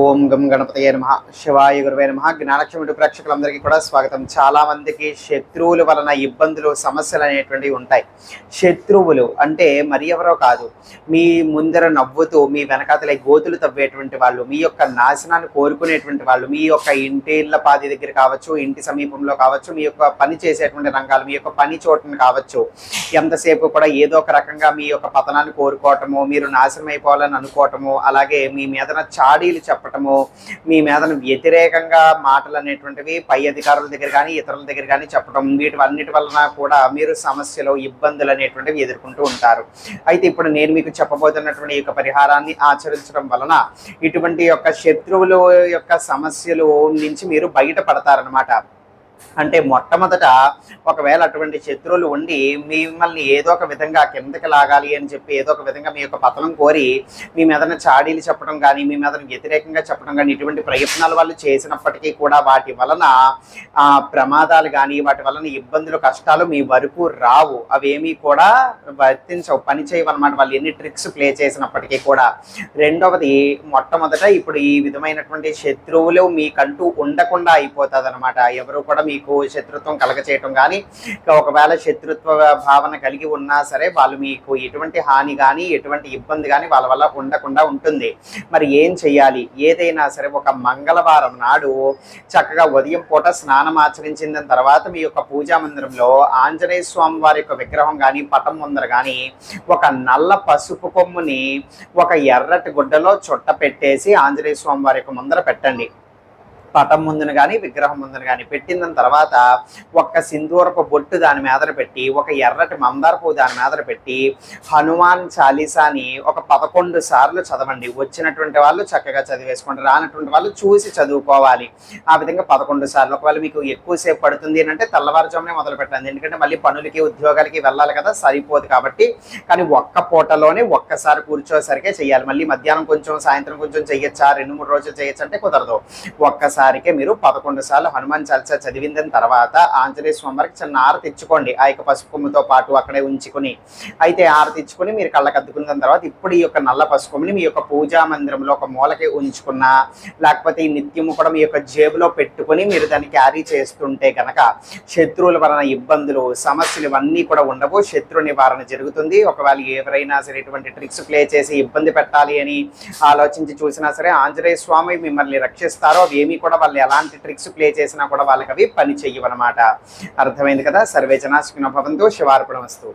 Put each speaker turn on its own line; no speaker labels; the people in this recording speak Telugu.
ఓం గం గణపతయ నమ. శివాయ గురువే నమ. జ్ఞానక్షముడి ప్రేక్షకులందరికీ కూడా స్వాగతం. చాలామందికి శత్రువుల వలన ఇబ్బందులు సమస్యలు అనేటువంటివి ఉంటాయి. శత్రువులు అంటే మరి ఎవరో కాదు. మీ ముందర నవ్వుతూ మీ వెనకాతల గోతులు తవ్వేటువంటి వాళ్ళు మీ యొక్క నాశనాన్ని కోరుకునేటువంటి వాళ్ళు మీ యొక్క ఇంటిళ్ళ పాది దగ్గర కావచ్చు ఇంటి సమీపంలో కావచ్చు మీ యొక్క పని చేసేటువంటి రంగాలు మీ యొక్క పని చోటును కావచ్చు ఎంతసేపు కూడా ఏదో ఒక రకంగా మీ యొక్క పతనాన్ని కోరుకోవటము మీరు నాశనం అయిపోవాలని అనుకోవటము అలాగే మీ మీదన చాడీలు చెప్పటము మీ మీదన వ్యతిరేకంగా మాటలు అనేటువంటివి పై అధికారుల దగ్గర కానీ ఇతరుల దగ్గర కానీ చెప్పడం వీటి అన్నిటి వలన కూడా మీరు సమస్యలు ఇబ్బందులు అనేటువంటివి ఎదుర్కొంటూ ఉంటారు. అయితే ఇప్పుడు నేను మీకు చెప్పబోతున్నటువంటి ఈ యొక్క పరిహారాన్ని ఆచరించడం వలన ఇటువంటి యొక్క శత్రువుల యొక్క సమస్యలు నుంచి మీరు బయటపడతారనమాట అంటే మొట్టమొదట ఒకవేళ అటువంటి శత్రువులు ఉండి మిమ్మల్ని ఏదో ఒక విధంగా కిందకి లాగాలి అని చెప్పి ఏదో ఒక విధంగా మీ యొక్క పతనం కోరి మీ మీదన చాడీలు చెప్పడం కానీ మీ మీదన వ్యతిరేకంగా చెప్పడం కానీ ఇటువంటి ప్రయత్నాలు వాళ్ళు చేసినప్పటికీ కూడా వాటి వలన ప్రమాదాలు కానీ వాటి వలన ఇబ్బందులు కష్టాలు మీ వరకు రావు. అవేమీ కూడా వర్తించవు పని చేయవన్నమాట వాళ్ళు. ఎన్ని ట్రిక్స్ ప్లే చేసినప్పటికీ కూడా. రెండవది మొట్టమొదట ఇప్పుడు ఈ విధమైనటువంటి శత్రువులు మీకంటూ ఉండకుండా అయిపోతుంది అనమాట ఎవరు కూడా మీకు శత్రుత్వం కలగచేయటం కానీ ఒకవేళ శత్రుత్వ భావన కలిగి ఉన్నా సరే వాళ్ళు మీకు ఎటువంటి హాని కానీ ఎటువంటి ఇబ్బంది కానీ వాళ్ళ వల్ల ఉండకుండా ఉంటుంది. మరి ఏం చెయ్యాలి? ఏదైనా సరే ఒక మంగళవారం నాడు చక్కగా ఉదయం పూట స్నానం ఆచరించిన తర్వాత మీ యొక్క పూజా మందిరంలో ఆంజనేయ స్వామి వారి యొక్క విగ్రహం కానీ పటం ముందర కానీ ఒక నల్ల పసుపు కొమ్ముని ఒక ఎర్రటి గుడ్డలో చుట్ట పెట్టేసి ఆంజనేయ స్వామి వారి యొక్క ముందర పెట్టండి. పటం ముందున కానీ విగ్రహం ముందున కానీ పెట్టిన తర్వాత ఒక్క సింధూరపు బొట్టు దాని మీదన పెట్టి ఒక ఎర్రటి మందారపు దాని మీదన పెట్టి హనుమాన్ చాలీసాని ఒక పదకొండు సార్లు చదవండి. వచ్చినటువంటి వాళ్ళు చక్కగా చదివేసుకోండి. రానటువంటి వాళ్ళు చూసి చదువుకోవాలి. ఆ విధంగా పదకొండు సార్లు. ఒకవేళ మీకు ఎక్కువసేపు పడుతుంది అంటే తెల్లవారుజామునే మొదలు పెట్టండి. ఎందుకంటే మళ్ళీ పనులకి ఉద్యోగాలకి వెళ్ళాలి కదా సరిపోదు కాబట్టి. కానీ ఒక్క పూటలోనే ఒక్కసారి కూర్చోసరికే చేయాలి. మళ్ళీ మధ్యాహ్నం కొంచెం సాయంత్రం కొంచెం చేయొచ్చా రెండు మూడు రోజులు చేయొచ్చు అంటే కుదరదు. ఒక్కసారి ఒక్కసారికే మీరు పదకొండు సార్లు హనుమాన్ చాలీసా చదివిన తర్వాత ఆంజనేయ స్వామి వారికి చిన్న ఆర తెచ్చుకోండి ఆ యొక్క పసుపుమ్మతో పాటు అక్కడే ఉంచుకుని అయితే ఆర తెచ్చుకుని మీరు కళ్ళకి అద్దుకున్న తర్వాత ఇప్పుడు ఈ యొక్క నల్ల పసుపు మీ యొక్క పూజా మందిరంలో ఒక మూలకి ఉంచుకున్నా లేకపోతే ఈ నిత్యము కూడా మీ యొక్క జేబులో పెట్టుకుని మీరు దాన్ని క్యారీ చేస్తుంటే కనుక శత్రువుల వలన ఇబ్బందులు సమస్యలు ఇవన్నీ కూడా ఉండవు. శత్రు నివారణ జరుగుతుంది. ఒకవేళ ఎవరైనా సరే ఇటువంటి ట్రిక్స్ ప్లే చేసి ఇబ్బంది పెట్టాలి అని ఆలోచించి చూసినా సరే ఆంజనేయ స్వామి మిమ్మల్ని రక్షిస్తారో అవి ఏమీ కూడా వాళ్ళు ఎలాంటి ట్రిక్స్ ప్లే చేసినా కూడా వాళ్ళకి అవి పని చెయ్యవన్నమాట. అర్థమైంది కదా? సర్వే జనాశకున భవంతో శివార్పణ వస్తు